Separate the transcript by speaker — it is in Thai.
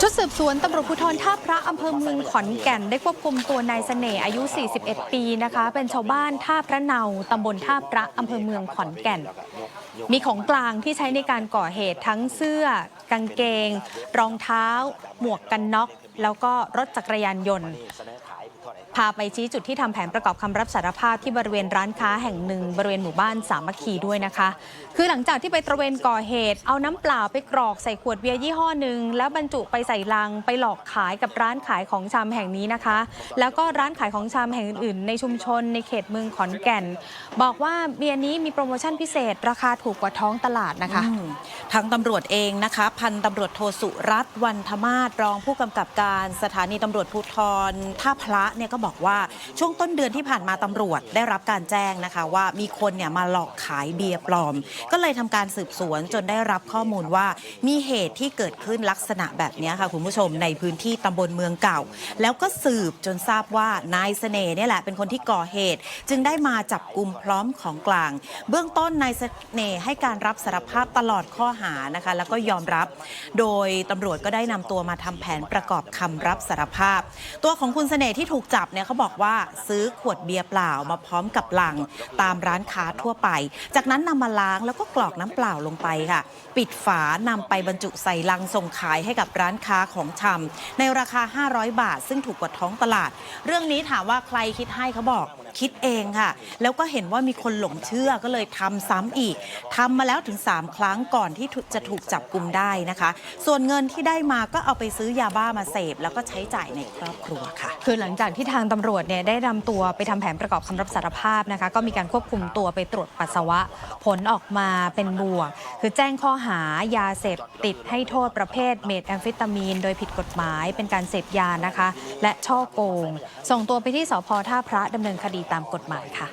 Speaker 1: ชุดสืบสวนตำรวจภูธรท่าพระอำเภอเมืองขอนแก่น ได้ควบคุมตัวนายเสน่ห์อายุ 41 ปีนะคะ เป็นชาวบ้านท่าพระเนาตำบลท่าพระอำเภอเมืองขอนแก่น มีของกลางที่ใช้ในการก่อเหตุทั้งเสื้อ กางเกง รองเท้า หมวกกันน็อก แล้วก็รถจักรยานยนต์ พาไปชี้จุดที่ทำแผนประกอบคำรับสารภาพที่บริเวณร้านค้าแห่งหนึ่ง บริเวณหมู่บ้านสามัคคีด้วยนะคะ คือหลังจากที่ไปตระเวนก่อเหตุ เอาน้ำเปล่าไปกรอกใส่ขวดเบียร์ยี่ห้อหนึ่งแล้วบรรจุไปใส่ลังไปหลอกขายกับร้านขายของชำแห่งนี้นะคะ แล้วก็ร้านขายของชำแห่งอื่นๆ ในชุมชนในเขตเมืองขอนแก่น บอกว่าเบียร์นี้มีโปรโมชั่นพิเศษ ราคาถูกกว่าท้องตลาดนะคะ
Speaker 2: ทางตำรวจเองนะคะ พันตำรวจโทสุรัตน์วันธมาศรองผู้กำกับการสถานีตำรวจภูธรท่าพระเนี่ยก็บอกว่าช่วงต้นเดือนที่ผ่านมาตำรวจได้รับการแจ้งนะคะว่ามีคนเนี่ยมาหลอกขายเบียร์ปลอม ก็เลยทำการสืบสวนจนได้รับข้อมูลว่ามีเหตุที่เกิดขึ้นลักษณะแบบนี้ค่ะคุณผู้ชมในพื้นที่ตำบลเมืองเก่า แล้วก็สืบจนทราบว่านายเสน่ห์เนี่ยแหละเป็นคนที่ก่อเหตุ จึงได้มาจับกลุ่มพร้อมของกลาง เบื้องต้นนายเสน่ห์ให้การรับสารภาพตลอดข้อหานะคะแล้วก็ยอมรับ โดยตำรวจก็ได้นำตัวมาทำแผนประกอบคำรับสารภาพ ตัวของคุณเสน่ห์ที่ถูกจับเนี่ยเขาบอกว่าซื้อขวดเบียร์เปล่ามาพร้อมกับลัง ตามร้านค้าทั่วไป จากนั้นนำมาล้างแล้วก็กรอกน้ำเปล่าลงไปค่ะ ปิดฝานำไปบรรจุใส่ลังส่งขายให้กับร้านค้าของชำในราคา 500 บาท ซึ่งถูกกว่าท้องตลาด เรื่องนี้ถามว่าใครคิดให้เขาบอก คิดเองค่ะ แล้วก็เห็นว่ามีคนหลงเชื่อก็เลยทำซ้ำอีกทำมาแล้วถึง 3 ครั้งก่อนที่จะถูกจับกลุ่มได้นะคะ ส่วนเงินที่ได้มาก็เอาไปซื้อยาบ้ามาเสพ แล้วก็ใช้จ่ายในครอบครัวค่ะ
Speaker 1: คือหลังจากที่ทางตำรวจเนี่ยได้นำตัวไปทำแผนประกอบคำรับสารภาพนะคะ ก็มีการควบคุมตัวไปตรวจปัสสาวะ ผลออกมาเป็นบวก คือแจ้งข้อหายาเสพติดให้โทษประเภทเมทแอมเฟตามีน โดยผิดกฎหมายเป็นการเสพยานะคะ และช่อโกง ส่งตัวไปที่สพท่าพระดำเนินคดีตามกฎหมายค่ะ